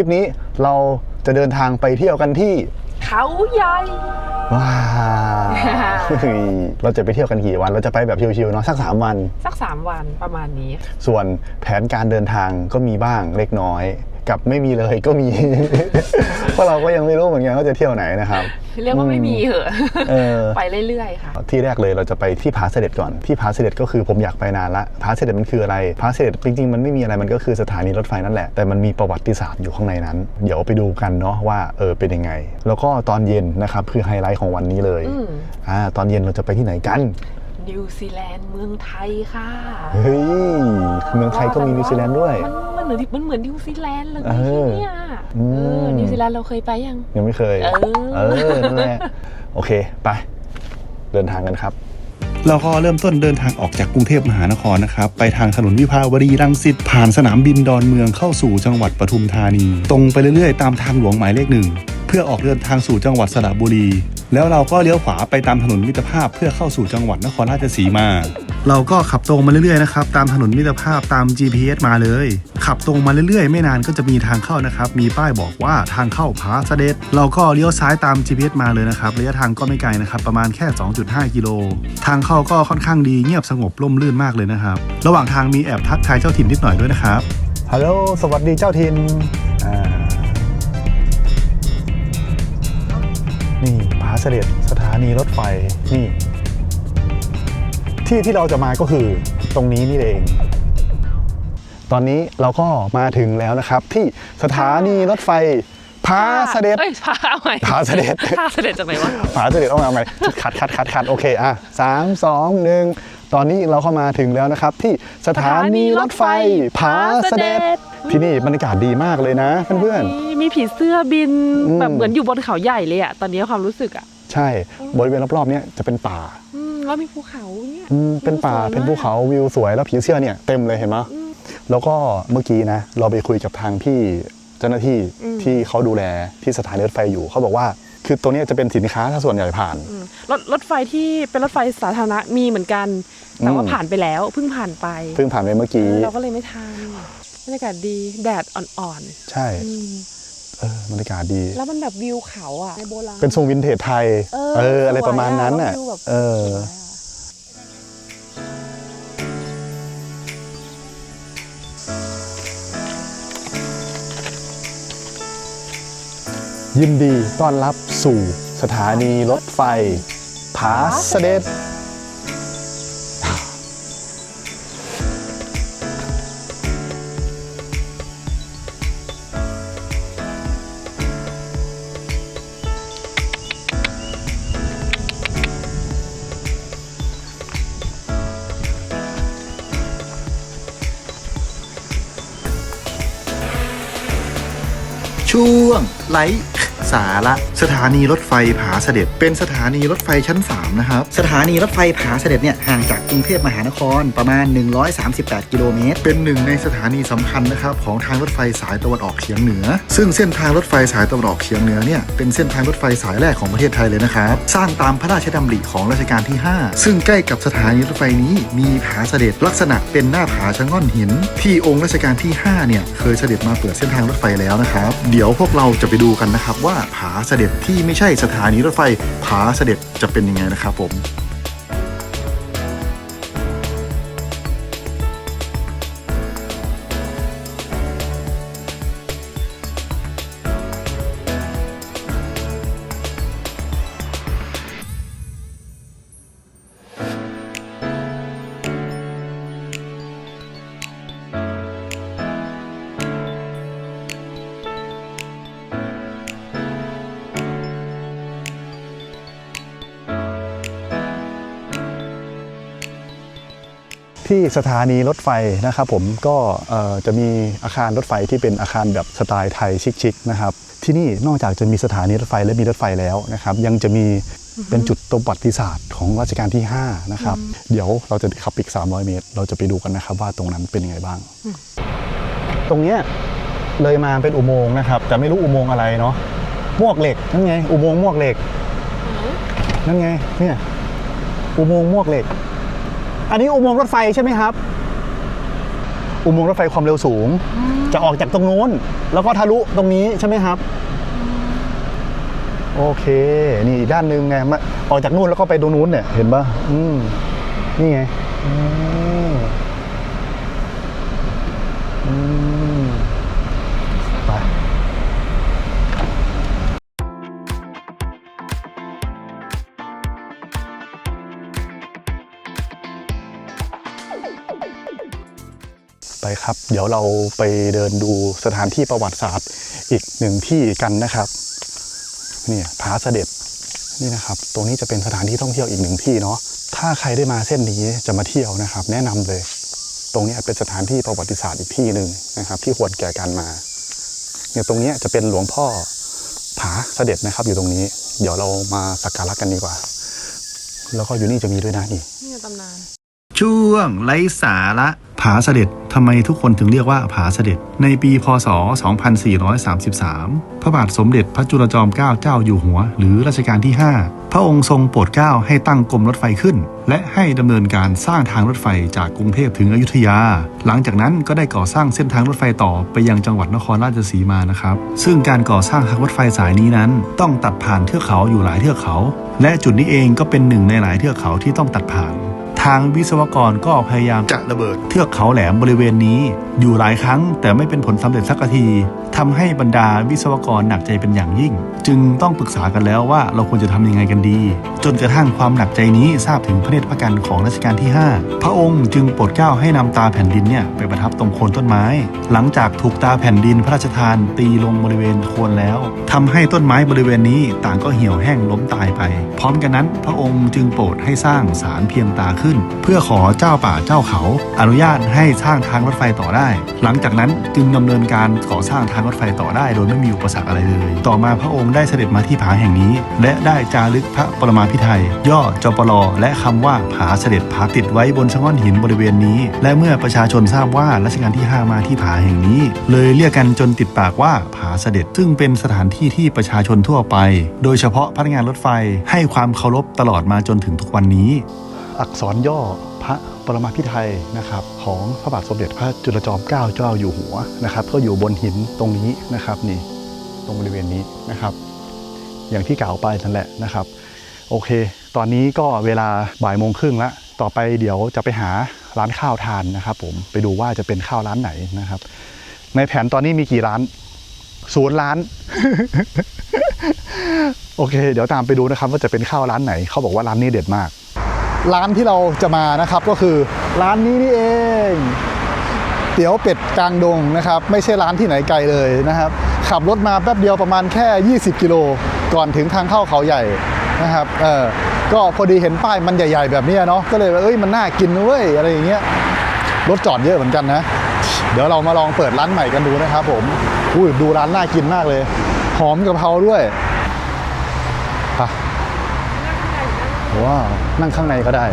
ลิปนี้เราจะเดินทางไปเที่ยวกันที่เขาใหญ่ว้าวเฮ้ยเราจะไปเที่ยวกันกี่วัน เราจะไปแบบชิวๆเนาะสักสามวัน สักสามวันประมาณนี้ ส่วนแผนการเดินทางก็มีบ้างเล็กน้อย กับไม่มีเลยก็มี เพราะเราก็ยังไม่รู้เหมือนกันว่าจะเที่ยวไหนนะครับ เรียกว่าไม่มีเหอะเออไปเรื่อยๆค่ะ ที่แรกเลยเราจะไปที่ผาเสด็จก่อน ที่ผาเสด็จก็คือผมอยากไปนานละผาเสด็จมันคืออะไรผาเสด็จจริงๆมันไม่มีอะไรมันก็คือสถานีรถไฟนั่นแหละแต่มันมีประวัติศาสตร์อยู่ข้างในนั้น เดี๋ยวไปดูกันเนาะว่าเออเป็นยังไง แล้วก็ตอนเย็นนะครับคือไฮไลท์ของวันนี้เลยอืมอ่าตอนเย็นเราจะไปที่ไหนกัน นิวซีแลนด์เมืองไทยค่ะเฮ้ยเมืองไทยก็มีนิวซีแลนด์ด้วย มันมันเหมือนมันเหมือนนิวซีแลนด์เลยเออที่เนี่ยอืมเออนิวซีแลนด์เราเคยไปยัง ยังไม่เคยเออเออนั่นแหละโอเค ไป เดินทางกันครับ เราก็เริ่มต้นเดินทางออกจากกรุงเทพมหานครนะครับ ไปทางถนนวิภาวดีรังสิตผ่านสนามบินดอนเมืองเข้าสู่จังหวัดปทุมธานี ตรงไปเรื่อยๆ ตามทางหลวงหมายเลขหนึ่งเพื่อออกเดินทางสู่จังหวัดสระบุรี แล้วเราก็เลี้ยวขวาไปตามถนนมิตรภาพเพื่อเข้าสู่จังหวัดนครราชสีมา เราก็ขับตรงมาเรื่อยๆนะครับตามถนนมิตรภาพตาม GPS มาเลย ขับตรงมาเรื่อยๆ ไม่นานก็จะมีทางเข้านะครับ มีป้ายบอกว่าทางเข้าผาเสด็จ เราก็เลี้ยวซ้ายตาม GPS มาเลยนะครับระยะทางก็ไม่ไกลนะครับประมาณแค่ 2.5 กิโล ทางเข้าก็ค่อนข้างดีเงียบสงบร่มรื่นมากเลยนะครับ ระหว่างทางมีแอบทักทายเจ้าถิ่นนิดหน่อยด้วยนะครับฮัลโหลสวัสดีเจ้าทินอ่า เสด็จสถานีรถไฟนี่ ที่ที่เราจะมาก็คือตรงนี้นี่เอง ตอนนี้เราก็มาถึงแล้วนะครับ ที่สถานีรถไฟผาเสด็จเอ้ยพาใหม่ผาเสด็จพาเสด็จจากไหนวะผาเสด็จเอามาใหม่คัดคัดคัดคัดโอเคอะสามสองหนึ่ง ตอนนี้เราเข้ามาถึงแล้วนะครับ ที่สถานีรถไฟผาเสด็จที่นี่บรรยากาศดีมากเลยนะเพื่อนมีมีผีเสื้อบินอืมแบบเหมือนอยู่บนเขาใหญ่เลยอะตอนนี้ความรู้สึกอะๆใช่บริเวณรอบๆเนี้ยจะเป็นป่าอืมแล้วมีภูเขาเนี่ยอืมเป็นป่าสวยมกเป็นภูเขาวิวสวยแล้วผีเสื้อเนี่ยเต็มเลยเห็นไหมแล้วก็เมื่อกี้นะเราไปคุยกับทางพี่เจ้าหน้าที่ที่เขาดูแลที่สถานีรถไฟอยู่เขาบอกว่า คือตรงเนี้ยจะเป็นสินค้าถ้าส่วนใหญ่ผ่านอืมรถรถไฟที่เป็นรถไฟสาธารณะมีเหมือนกัน แต่ว่าอืมผ่านไปแล้วเพิ่งผ่านไป เพิ่งผ่านไปเมื่อกี้ เราก็เลยไม่ทันบรรยากาศดีแดดอ่อนใช่ๆอืมเออบรรยากาศดี แล้วมันแบบวิวเขาอะในโบราณเป็นทรงวินเทจไทย เออ อะไรประมาณนั้นน่ะน่ะวิวแบบเออ ยินดีต้อนรับสู่สถานีรถไฟผาเสด็จ ว งไลฟ์สาระสถานีรถไฟผาเสด็จ เป็นสถานีรถไฟชั้น 3 นะครับ สถานีรถไฟผาเสด็จเนี่ยห่างจากกรุงเทพมหานครประมาณ 138 กิโลเมตร เป็นหนึ่งในสถานีสำคัญนะครับของทางรถไฟสายตะวันออกเฉียงเหนือ ซึ่งเส้นทางรถไฟสายตะวันออกเฉียงเหนือเนี่ยเป็นเส้นทางรถไฟสายแรกของประเทศไทยเลยนะครับสร้างตามพระราชดำริของรัชกาลที่ 5 ซึ่งใกล้กับสถานีรถไฟนี้มีผาเสด็จลักษณะเป็นหน้าผาชะง่อนหิน ที่องค์รัชกาลที่5เนี่ยเคยเสด็จมาเปิดเส้นทางรถไฟแล้วนะครับ เดี๋ยวพวกเราจะไปดูกันนะครับว่าผาเสด็จที่ไม่ใช่สถานีรถไฟผาเสด็จจะเป็นยังไงนะครับผม ที่สถานีรถไฟนะครับผมก็เอ่อจะมีอาคารรถไฟที่เป็นอาคารแบบสไตล์ไทยชิคๆนะครับที่นี่นอกจากจะมีสถานีรถไฟและมีรถไฟแล้วนะครับ ยังจะมีเป็นจุดประวัติศาสตร์ของรัชกาลที่ 5 นะครับ เดี๋ยวเราจะขับอีก 300 เมตร เราจะไปดูกันนะครับว่าตรงนั้นเป็นยังไงบ้าง ตรงเนี้ยเลยมาเป็นอุโมงค์นะครับ แต่ไม่รู้อุโมงค์อะไรเนาะมวกเหล็กนั่นไง อุโมงค์มวกเหล็กนั่นไงเนี่ยอุโมงค์มวกเหล็ก อันนี้อุโมงค์รถไฟใช่ไหมครับ อุโมงค์รถไฟความเร็วสูง จะออกจากตรงนู้น แล้วก็ทะลุตรงนี้ใช่ไหมครับ โอเค นี่อีกด้านหนึ่งไงมาออกจากนู่นแล้วก็ไปตรงนู้นเนี่ย เห็นปะอืมนี่ไงอืม ครับ เดี๋ยวเราไปเดินดูสถานที่ประวัติศาสตร์อีกหนึ่งที่กันนะครับเนี่ยผาเสด็จนี่นะครับ ตรงนี้จะเป็นสถานที่ท่องเที่ยวอีกหนึ่งที่เนาะถ้าใครได้มาเส้นนี้จะมาเที่ยวนะครับ แนะนำเลย ตรงนี้เป็นสถานที่ประวัติศาสตร์อีกที่หนึ่งนะครับ ที่ควรแก่การมาเนี่ยตรงนี้จะเป็นหลวงพ่อผาเสด็จนะครับ อยู่ตรงนี้ เดี๋ยวเรามาสักการะกันดีกว่า แล้วก็อยู่นี่จะมีด้วยนะนี่นี่ตำนาน ช่วงไร้สาระผาเสด็จทำไมทุกคนถึงเรียกว่าผาเสด็จ ในปีพศ 2433 พระบาทสมเด็จพระจุลจอมเกล้าเจ้าอยู่หัว หรือรัชกาลที่ 5 พระองค์ทรงโปรดเกล้าให้ตั้งกรมรถไฟขึ้น และให้ดำเนินการสร้างทางรถไฟจากกรุงเทพถึงอยุธยา หลังจากนั้นก็ได้ก่อสร้างเส้นทางรถไฟต่อไปยังจังหวัดนครราชสีมานะครับ ซึ่งการก่อสร้างทางรถไฟสายนี้นั้น ต้องตัดผ่านเทือกเขาอยู่หลายเทือกเขา และจุดนี้เองก็เป็นหนึ่งในหลายเทือกเขาที่ต้องตัดผ่าน ทางวิศวกรก็พยายามจะระเบิด เทือกเขาแหลมบริเวณนี้ อยู่หลายครั้ง แต่ไม่เป็นผลสำเร็จสักทีทำให้บรรดาวิศวกรหนักใจเป็นอย่างยิ่ง จึงต้องปรึกษากันแล้วว่าเราควรจะทำยังไงกันดี จนกระทั่งความหนักใจนี้ทราบถึงพระเนตรพระกันของรัชกาลที่ 5 พระองค์จึงโปรดเกล้าให้นำตาแผ่นดินเนี่ยไปประทับตรงโคนต้นไม้ หลังจากถูกตาแผ่นดินพระราชทานตีลงบริเวณโคนแล้วทำให้ต้นไม้บริเวณนี้ต่างก็เหี่ยวแห้งล้มตายไป พร้อมกันนั้นพระองค์จึงโปรดให้สร้างศาลเพียงตาขึ้นเพื่อขอเจ้าป่าเจ้าเขา อนุญาตให้สร้างทางรถไฟต่อได้ หลังจากนั้นจึงดำเนินการก่อสร้างทางรถไฟต่อได้ โดยไม่มีอุปสรรคอะไรเลย ต่อมาพระองค์ได้เสด็จมาที่ผาแห่งนี้ และได้จารึกพระปรมาภิไธยย่อจปลและคำว่าผาเสด็จผาติดไว้บนชะง่อนหินบริเวณนี้ และเมื่อประชาชนทราบว่ารัชกาลที่ 5 มาที่ผาแห่งนี้ เลยเรียกกันจนติดปากว่าผาเสด็จ ซึ่งเป็นสถานที่ที่ประชาชนทั่วไป โดยเฉพาะพนักงานรถไฟให้ความเคารพตลอดมาจนถึงทุกวันนี้ อักษรย่อพระปรมาภิไธยนะครับของพระบาทสมเด็จพระจุลจอมเกล้าเจ้าอยู่หัวนะครับ ก็อยู่บนหินตรงนี้นะครับนี่ตรงบริเวณนี้นะครับ อย่างที่กล่าวไปนั่นแหละนะครับ โอเค ตอนนี้ก็เวลาบ่ายโมงครึ่งแล้วต่อไปเดี๋ยวจะไปหาร้านข้าวทานนะครับ ผมไปดูว่าจะเป็นข้าวร้านไหนนะครับ ในแผนตอนนี้มีกี่ร้านศูนย์ร้าน โอเค เดี๋ยวตามไปดูนะครับ ว่าจะเป็นข้าวร้านไหน เขาบอกว่าร้านนี้เด็ดมาก ร้านที่เราจะมานะครับก็คือร้านนี้นี่เอง เตี๋ยวเป็ดกลางดงนะครับ ไม่ใช่ร้านที่ไหนไกลเลยนะครับ ขับรถมาแป๊บเดียวประมาณแค่ 20 กิโลก่อนถึงทางเข้าเขาใหญ่นะครับเออก็พอดีเห็นป้ายมันใหญ่ ๆ แบบนี้เนาะก็เลยว่าเอ้ยมันน่ากินเว้ยอะไรอย่างเงี้ยรถจอดเยอะเหมือนกันนะ เดี๋ยวเรามาลองเปิดร้านใหม่กันดูนะครับผมอุ้ยดูร้านน่ากินมากเลย หอมกะเพราด้วยไป ว้าวนั่งข้างในก็ได้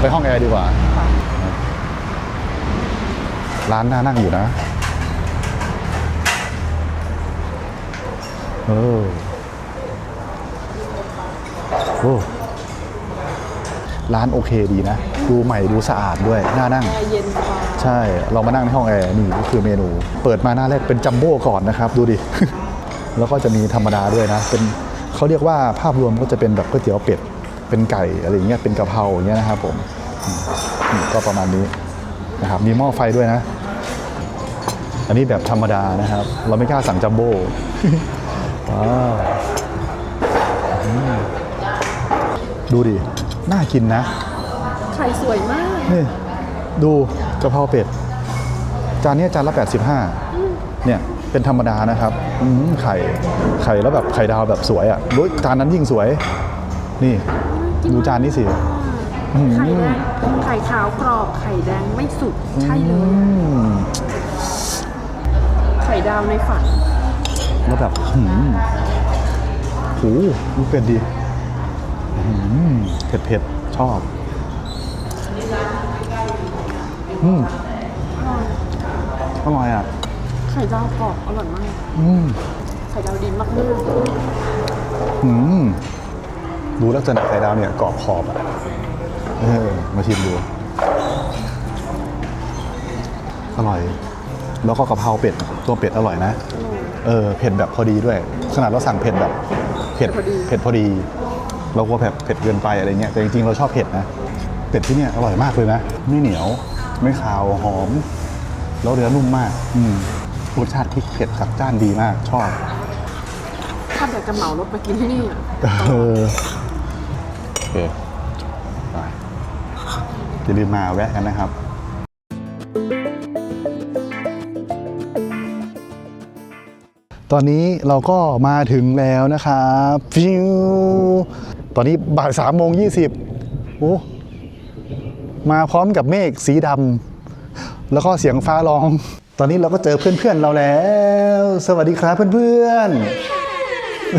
ไปห้องแอร์ดีกว่า ร้านน่านั่งอยู่นะเออโอ้ร้านโอเคดีนะ ดูใหม่ดูสะอาดด้วย น่านั่ง ใช่ เรามานั่งในห้องแอร์ นี่ก็คือเมนู เปิดมาหน้าแรกเป็นจัมโบ้ก่อนนะครับ ดูดิ แล้วก็จะมีธรรมดาด้วยนะ เป็น เขาเรียกว่าภาพรวมก็จะเป็นแบบก๋วยเตี๋ยวเป็ด เป็นไก่อะไรอย่างเงี้ย เป็นกะเพราอย่างเงี้ยนะครับผมอืมอืมก็ประมาณนี้นะครับ มีหม้อไฟด้วยนะ อันนี้แบบธรรมดานะครับ เราไม่กล้าสั่งจัมโบ้ว้าวอืมดูดิ น่ากินนะไข่สวยมาก นี่ ดูกะเพราเป็ด จานเนี้ยจานละ 85เนี่ย เป็นธรรมดานะครับอืม ไข่ไข่แล้วแบบไข่ดาวแบบสวยอะดูจานนั้นยิ่งสวย นี่ดูจานนี้สิอืมไข่แดงไข่ขาวกรอบไข่แดงไม่สุกใช่เลยอืมไข่ดาวในฝันแล้วแบบหืมโหดูเป็ดดีหืมเผ็ดเผ็ดๆชอบอืมอร่อยอะ ไข่ดาวกรอบอร่อยมาก อืมไข่ดาวดีมากเลยอืมดูลักษณะไข่ดาวเนี่ยกรอบขอบอะเออมาชิมดู อร่อย แล้วก็กะเพราเป็ด ตัวเป็ดอร่อยนะ เออ เผ็ดแบบพอดีด้วย ขนาดเราสั่งเผ็ดแบบ เผ็ด เผ็ดพอดี เรากลัวแบบเผ็ดเกินไปอะไรเงี้ย แต่จริงๆ เราชอบเผ็ดนะ เป็ดที่เนี่ยอร่อยมากเลยนะ ไม่เหนียว ไม่คาว หอม แล้วเนื้อนุ่มมาก อืม รสชาติพริกเผ็ดจัดจ้านดีมาก ชอบถ้าอยากจะเหมารถมากินที่นี่อะเออโอเคไปอย่าลืมมาแวะกันนะครับตอนนี้เราก็มาถึงแล้วนะครับฟิวตอนนี้บ่ายสามโมงยี่สิบโอ้มาพร้อมกับเมฆสีดำแล้วก็เสียงฟ้าร้อง ตอนนี้เราก็เจอเพื่อนๆเราแล้ว สวัสดีครับเพื่อนๆเ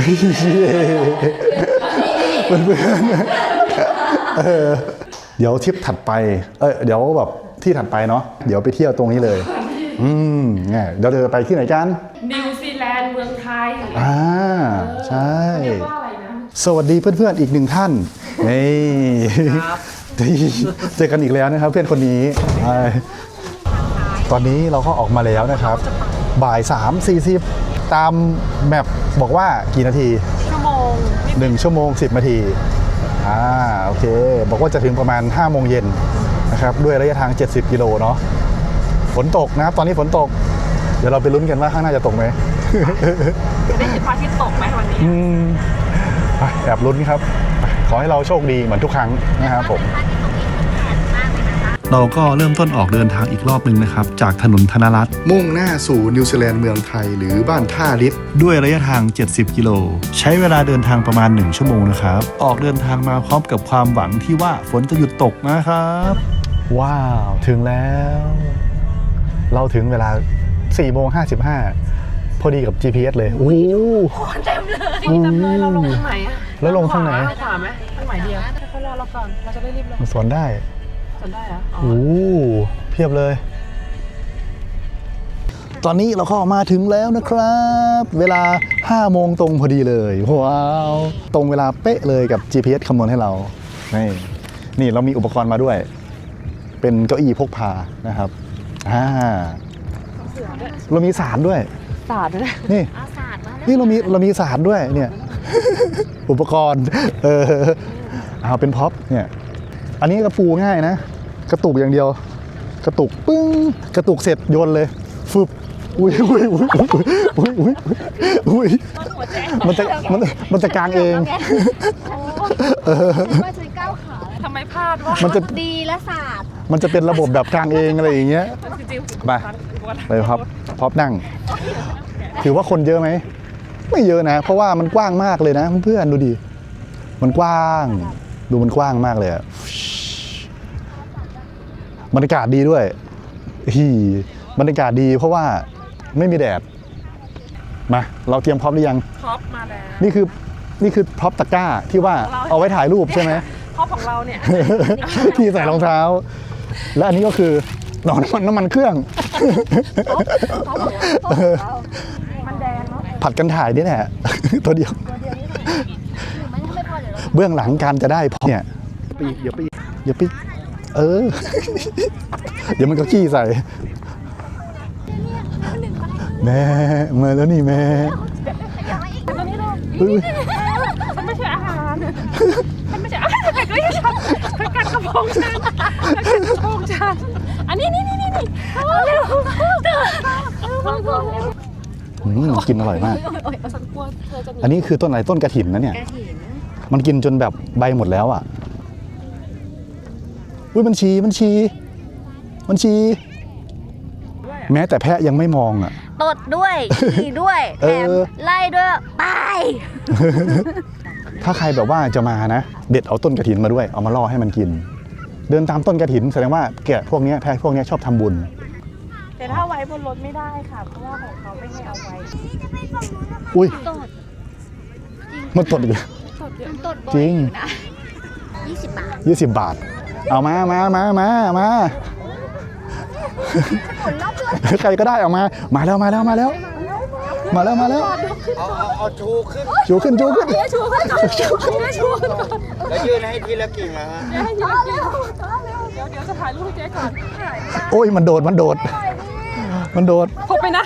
พื่อนๆเออเดี๋ยวทริปถัดไป เออเดี๋ยวแบบที่ถัดไปเนาะเดี๋ยวไปเที่ยวตรงนี้เลย อืมเนี่ยเดี๋ยวเราจะไปที่ไหนกันนิวซีแลนด์เมืองไทยอ่าใช่เรียกว่าอะไรนะสวัสดีเพื่อนๆอีกหนึ่งท่านนี่เจอกันอีกแล้วนะครับเพื่อนคนนี้ใช่ ตอนนี้เราก็ออกมาแล้วนะครับ บ่าย 3 40 ตามแมปบอกว่ากี่นาที ชั่วโมงนิด1ชั่วโมง 10 นาทีอ่าโอเค บอกว่าจะถึงประมาณ 5 โมงเย็นนะครับด้วยระยะทาง 70 กิโลเนาะฝนตกนะครับ ตอนนี้ฝนตก เดี๋ยวเราไปลุ้นกันว่าข้างหน้าจะตกไหมจะได้เห็นพระอาทิตย์ตกไหมวันนี้อืมไปแอบลุ้นครับ ขอให้เราโชคดีเหมือนทุกครั้งนะครับผม เราก็เริ่มต้นออกเดินทางอีกรอบหนึ่งนะครับ จากถนนธนรัตน์มุ่งหน้าสู่นิวซีแลนด์เมืองไทยหรือบ้านท่าลิฟด้วยระยะทาง 70 กิโล ใช้เวลาเดินทางประมาณ 1 ชั่วโมงนะครับ ออกเดินทางมาพร้อมกับความหวังที่ว่าฝนจะหยุดตกนะครับ ว้าว ถึงแล้ว เราถึงเวลา4โมง55 พอดีกับ GPS เลยโอ้โหนี่จำเลยเราลงทางไหนอะแล้วลงทางไหนทางขวาไหมทางไหนเดียวให้เขารอเราก่อนเราจะได้รีบลงมันสอนได้ จนได้เหรออ๋อโอ้เพียบเลย ตอนนี้เราก็มาถึงแล้วนะครับ เวลา 5 โมงตรงพอดีเลย ว้าว ตรงเวลาเป๊ะเลยกับ GPS คำนวณให้เรา นี่ นี่เรามีอุปกรณ์มาด้วย เป็นเก้าอี้พกพานะครับ อ่า เรามีสารด้วย ศาสตร์ด้วยนะนี่ อาสาดมาแล้วนี่เรามีเรามีสารด้วยเนี่ย อุปกรณ์ เออเอาเป็นพ็อปเนี่ย อันนี้กระปูง่ายนะ กระตุกอย่างเดียว กระตุกปึ้ง กระตุกเสร็จโยนเลยฟึบอุ้ยอุ้ยอุ้ยอุ้ยอุ้ยอุ้ยมันจะมันมันจะกลางเองว่าจะก้าวขาแล้วทำไมพลาดวะมันจะดีและศาสตร์มันจะเป็นระบบแบบกลางเองอะไรอย่างเงี้ยจริงๆไปไปพับพับนั่ง ถือว่าคนเยอะไหมไม่เยอะนะ เพราะว่ามันกว้างมากเลยนะ เพื่อนๆดูดิมันกว้าง ดูมันกว้างมากเลยอะบรรยากาศดีด้วยฮีบรรยากาศดีเพราะว่าไม่มีแดด มา เราเตรียมพร้อมหรือยัง พร็อพมาแล้วนี่คือนี่คือพร็อพตะกร้าที่ว่าเอาไว้ถ่ายรูปใช่ไหม พร็อพของเราเนี่ย ที่ใส่รองเท้า และอันนี้ก็คือหนอนน้ำมันน้ำมันเครื่อง มันแดงเนาะผัดกันถ่ายนี่แหละ ตัวเดียว หรือไม่ถ้าไม่พอ เดี๋ยวเราเบื้องหลังการจะได้พอเนี่ยปีกอย่าปีกอย่าปีกเออ เดี๋ยวมันก็ขี้ใส่แม่มาแล้วนี่แม่ตอนนี้เราเฮ้ยมันไม่ใช่อาหารมันไม่ใช่อาหารก็ยังฉันคือการกระพงฉันการกระพงฉันอันนี้นี่นี่นี่นี่เร็วเร็วอืมกินอร่อยมากฉันกลัวเธอจะหนีอันนี้คือต้นอะไรต้นกระถินนะเนี่ยกระถิ่น มันกินจนแบบใบหมดแล้วอะอุ้ยมันชีมันชีมันชี แม้แต่แพะยังไม่มองอะ ตดด้วยขี่ด้วยเอแถอมไล่ด้วยไป ถ้าใครแบบว่าจะมานะ เด็ดเอาต้นกระถินมาด้วย เอามาล่อให้มันกิน เดินตามต้นกระถินแสดงว่าแกะพวกเนี้ยแพะพวกเนี้ยชอบทำบุญ แต่ถ้าไว้บนรถไม่ได้ค่ะ เพราะว่าของเขาไม่ให้เอาไว้ อุ้ยตดมันตดอีกแล้ว มันตดบ่อยจริง อยู่นะยี่สิบบาทยี่สิบบาท เอามามามามามาผลรอบตัวใครก็ได้เอามา มาแล้วมาแล้วมาแล้ว มาแล้วมาแล้วเอาเอาเอาชูขึ้นชูขึ้นชูขึ้นชูขึ้นก่อนชูขึ้นชูขึ้นก่อนแล้วยื่นให้ทีละกิ่งนะฮะ เดี๋ยวให้ยืนเดี๋ยวเดี๋ยวจะถ่ายรูปให้เจ๊ก่อนโอ้ยมันโดดมันโดดเนี่ยมันโดด พกไปนะ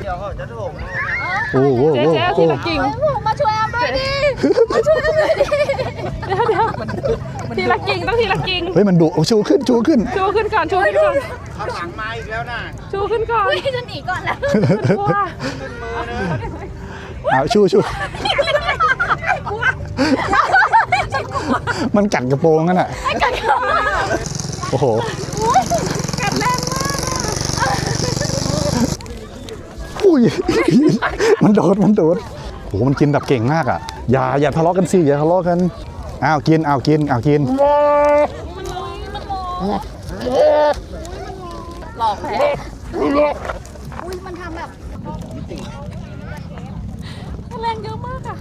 เดี๋ยวเขาจะโถมโอ้โห เจ๊โอ้เจ๊เอาโหทีละกิ่งผมมาช่วยอามด้วยดิเดี๋ยวเดี๋ยวทีละกิ่งต้องทีละกิ่งเฮ้ยมันดุโอ้ชูขึ้นชูขึ้น ชูขึ้นก่อนชูขึ้นก่อนข้างหลังมาอีกแล้วนะชูขึ้นก่อนเฮ้ยจะหนีก่อนแล้วว้าเอาชูชูมันกัดกระโปรงนั่นน่ะโอ้โห กัดแรงมาก อุ้ย มันโดดมันโดดโหมันกินแบบเก่งมากอะ อย่าอย่าทะเลาะกันสิอย่าทะเลาะกันอ้าวกินอ้าวกินอ้าวกินหลอกแพ้อุ้ยมันทำแบบแรงเยอะมากอะ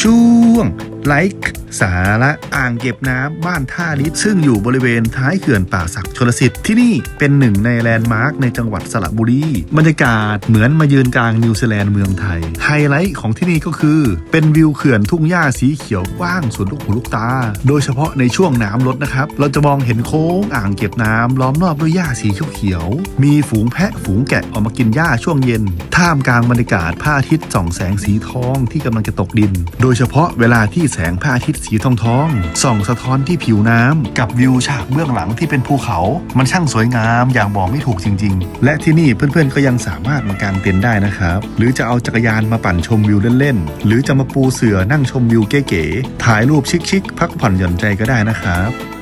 ช่วงไลค์ สาระอ่างเก็บน้ำบ้านท่าลิซึ่งอยู่บริเวณท้ายเขื่อนป่าศักดิ์ชลสิทธิ์ที่นี่เป็นหนึ่งในแลนด์มาร์คในจังหวัดสระบุรีบรรยากาศเหมือนมายืนกลางนิวซีแลนด์เมืองไทย ไฮไลท์ของที่นี่ก็คือเป็นวิวเขื่อนทุ่งหญ้าสีเขียวกว้างสุดลูกหูลูกตา โดยเฉพาะในช่วงน้ำลดนะครับ เราจะมองเห็นโค้งอ่างเก็บน้ำล้อมรอบด้วยหญ้าสีเขียวๆมีฝูงแพะฝูงแกะออกมากินหญ้าช่วงเย็น ท่ามกลางบรรยากาศพระอาทิตย์ส่องแสงสีทองที่กำลังจะตกดิน โดยเฉพาะเวลาที่แสงพระอาทิตย์สีทองทองๆส่องสะท้อนที่ผิวน้ำกับวิวฉากเบื้องหลังที่เป็นภูเขา มันช่างสวยงามอย่างบอกไม่ถูกจริง ๆ และที่นี่เพื่อนๆก็ยังสามารถมากางเต็นท์ได้นะครับ หรือจะเอาจักรยานมาปั่นชมวิวเล่นๆหรือจะมาปูเสื่อนั่งชมวิวเก๋ๆถ่ายรูปชิคๆพักผ่อนหย่อนใจก็ได้นะครับ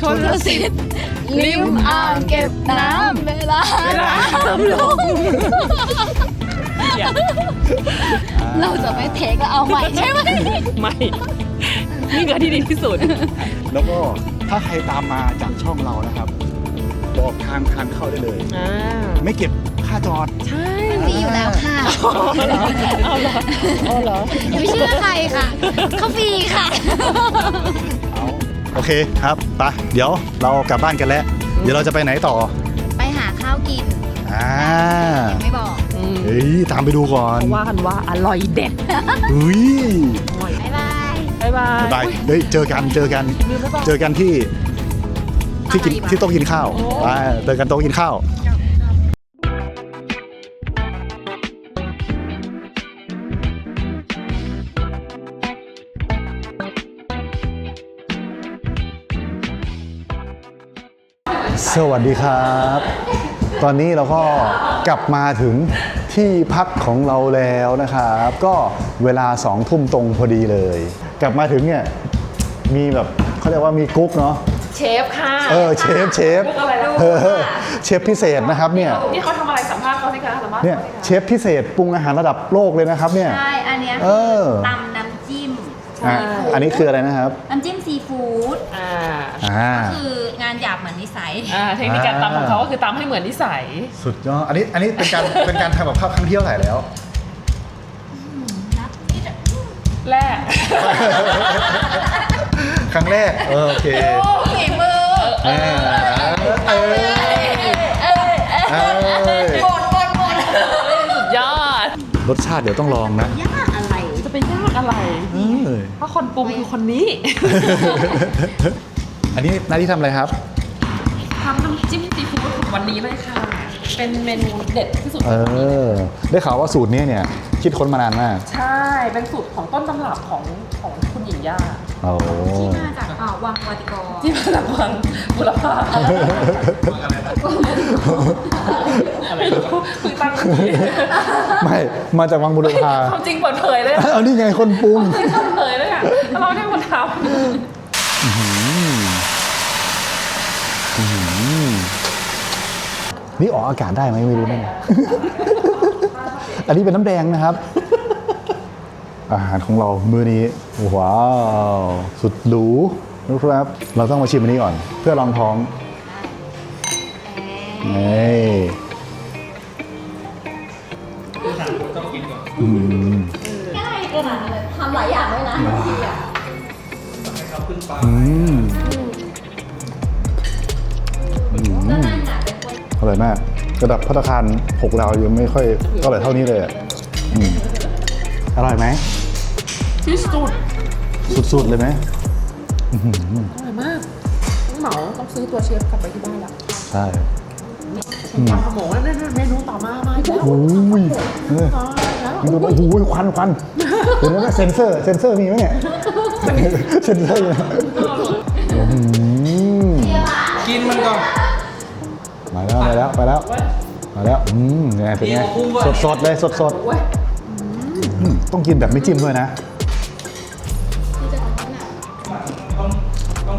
ชนลสิทธิ์ริมอ่างเก็บน้ำเวลาน้ำลงเราจะไม่เทคแล้วเอาใหม่ใช่ไหมไม่ นี่คือที่ดีที่สุด แล้วก็ถ้าใครตามมาจากช่องเรานะครับ บอกทางทางเข้าได้เลยอ่าไม่เก็บค่าจอด ใช่มีอยู่แล้วค่ะ เอาเหรอเอาเหรออย่าไปเชื่อใครค่ะเขาฟรีค่ะโอเคครับไปะเดี๋ยวเรากลับบ้านกันแล้ว เดี๋ยวเราจะไปไหนต่อไปหาข้าวกินอ่าไม่บอกอืมเฮ้ยตามไปดูก่อนเขาว่ากันว่าอร่อยเด็ดเฮ้ยบ๊ายบายบ๊ายบายบายเฮ้ยเจอกันเจอกันลืมหรือเปล่าเจอกันที่ที่กินอะไรวะที่โต๊ะกินข้าวโอ้ไปเจอกันโต๊ะกินข้าว สวัสดีครับ ตอนนี้เราก็กลับมาถึงที่พักของเราแล้วนะครับ ก็เวลาสองทุ่มตรงพอดีเลย กลับมาถึงเนี่ยมีแบบเขาเรียกว่ามีกุ๊กเนาะเชฟค่ะเออเชฟเชฟกุ๊กอะไรนะเออเชฟพิเศษนะครับเนี่ยนี่เขาทำอะไรสัมภาษณ์เขาสิคะสัมภาษณ์เนี่ยเชฟพิเศษปรุงอาหารระดับโลกเลยนะครับเนี่ยใช่อันเนี้ยเออตำน้ำจิ้ม อะอันนี้คืออะไรนะครับ น้ำจิ้มซีฟู้ดอ่าอ่า คืองานหยาบเหมือนนิสัย อ่าเทคนิคการตำของเขาก็คือตำให้เหมือนนิสัย สุดยอด อันนี้ อันนี้เป็นการ เป็นการทำแบบภาพครั้งที่เท่าไหร่แล้วแรก ครั้งแรก เออโอเคฝีมือเออเออเออหมดหมดหมดสุดยอด รสชาติเดี๋ยวต้องลองนะ ยากอะไร จะไปยากอะไร เออเพราะคนปรุงคือคนนี้ อันนี้หน้าที่ทำอะไรครับ ทำน้ำจิ้มซีฟู้ดวันนี้เลยค่ะ เป็นเมนูเด็ดที่สุด เออ ได้ข่าวว่าสูตรนี้เนี่ย คิดค้นมานานมาก ใช่ เป็นสูตรของต้นตำรับของของคุณหญิง ย่าโอ้ที่มาจากอ่าวังวาติกรที่มาจากวังบุรพาอะไรรู้เพิ่งตั้งชื่อไม่มาจากวังบุรพาความจริงเปิดเผยเลยอะเอานี่ไงคนปรุงเปิดเผยเลยอะเราแค่คนทำนี่ออกอากาศได้ไหมไม่รู้นะอันนี้เป็นน้ำแดงนะครับ อาหารของเรามื้อนี้ ว้าว สุดหรูนะครับ เราต้องมาชิมอันนี้ก่อน เพื่อลองท้องนี่อืมง่ายขนาดนั้นเลยทำหลายอย่างเลยนะดีอะอืมก็นั่งหาเป็นคนอร่อยมาก ระดับพัตตาคารหกดาวยังไม่ค่อยอร่อยเท่านี้เลยอะอืมอร่อยไหม ที่สุดสุดๆเลยไหมอร่อยมากต้องเหมาต้องซื้อตัวเชฟกลับไปที่บ้านละใช่ ปลาขโมงนั่นเมนูต่อมามาอีกแล้วโอ้ยเออ มาอีกแล้วมันดูโอ้โหควันควันเดี๋ยวนะเซนเซอร์ เซนเซอร์มีไหมเนี่ย เซนเซอร์อยู่ไหนอืมกินมันก่อน มาแล้วมาแล้วไปแล้วมาแล้วอืมไงเป็นไงสดสดๆเลยสดสดๆอืมต้องกินแบบไม่จิ้มด้วยนะ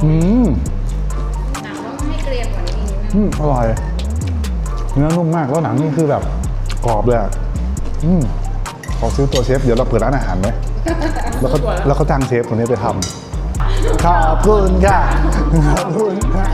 อืมหนังต้องให้เกรียมกว่านี้นิดนึงอืมอร่อย เนื้อนุ่มมากแล้วหนังนี่คือแบบกรอบเลยอะอืมขอซื้อตัวเชฟ เดี๋ยวเราเปิดร้านอาหารไหมแล้วก็แล้วก็จ้างเชฟคนนี้ไปทำขอบคุณค่ะขอบคุณค่ะ